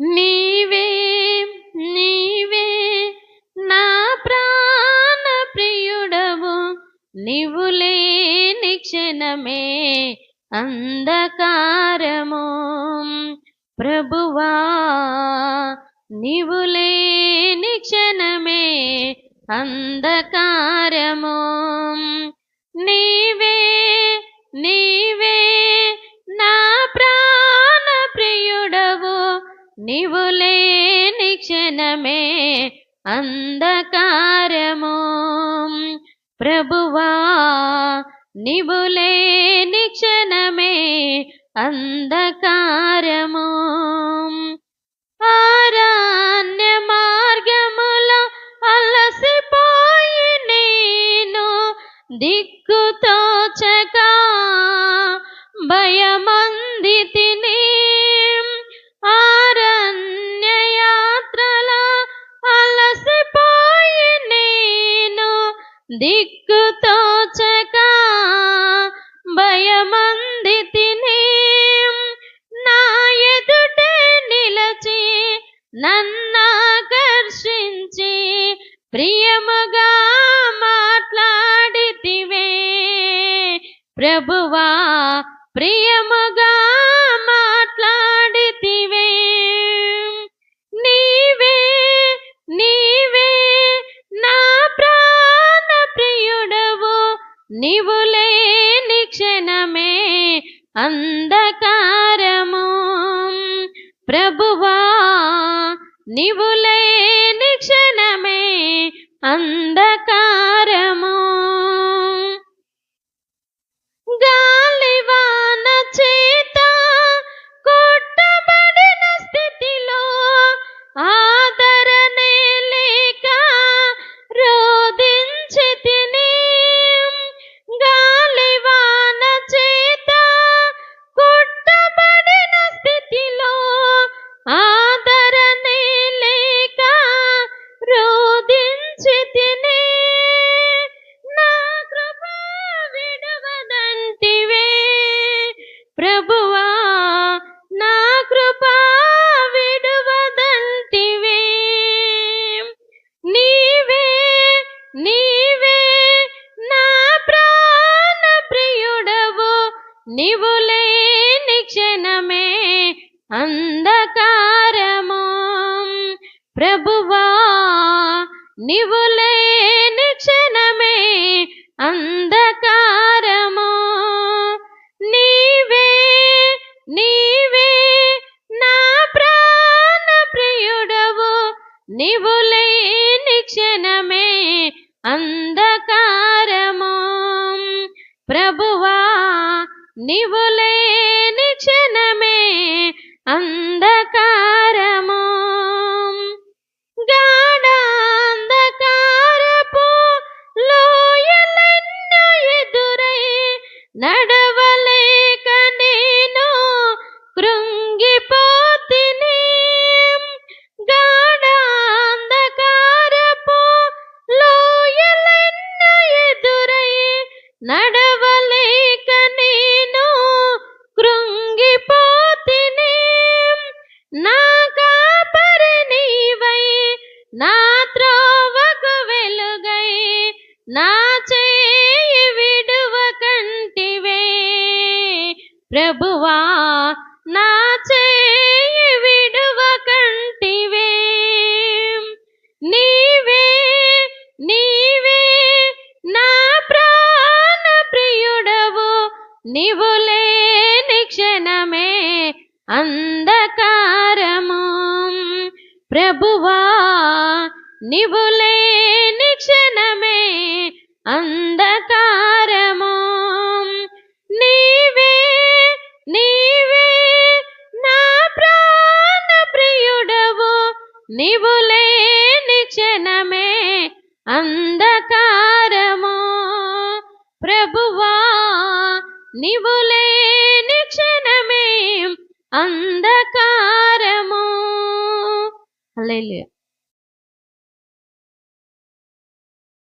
నీవే నీవే నా ప్రాణ ప్రియుడవు. నీవు లేని క్షణమే అంధకారము. ప్రభువా నీవు లేని క్షణమే అంధకారము. నీవే నీ నీవు లేని క్షణమే అంధకారము. ప్రభువా నీవు లేని క్షణమే అంధకారము. దిక్కుతోచక భయమంది తిని నా ఎదుటే నిలచి నన్నాకర్షించి ప్రియముగా మాట్లాడితివే. ప్రభువా ప్రియముగా నీవు లేని క్షణమే అంధకారము. ప్రభువా నీవు లేని క్షణమే అంధకారము ప్రభువా నా కృపా విడవదంటివే నీవే నీవే నా ప్రాణ ప్రియుడవు. నీవు లేని క్షణమే అంధకారము. ప్రభువా నీవు నీవు లేని క్షణమే అంధకారము? ప్రభువా నీవు లేని క్షణమే అంధకారము? గా నడవలేక నేను కృంగిపోతిని. నా కాపరి నీవై నా త్రోవకు వెలుగై నా చేయి విడువ కంటివే. ప్రభువా నా చే నీవు లేని క్షణమే అంధకారము. ప్రభువా నీవు లేని క్షణమే అంధకారము. నీవే నీవే నా ప్రాణ ప్రియుడవు. నీవు లేని క్షణమే అంధకారము నీవు లేని క్షణమే అంధకారము. హల్లెలూయా.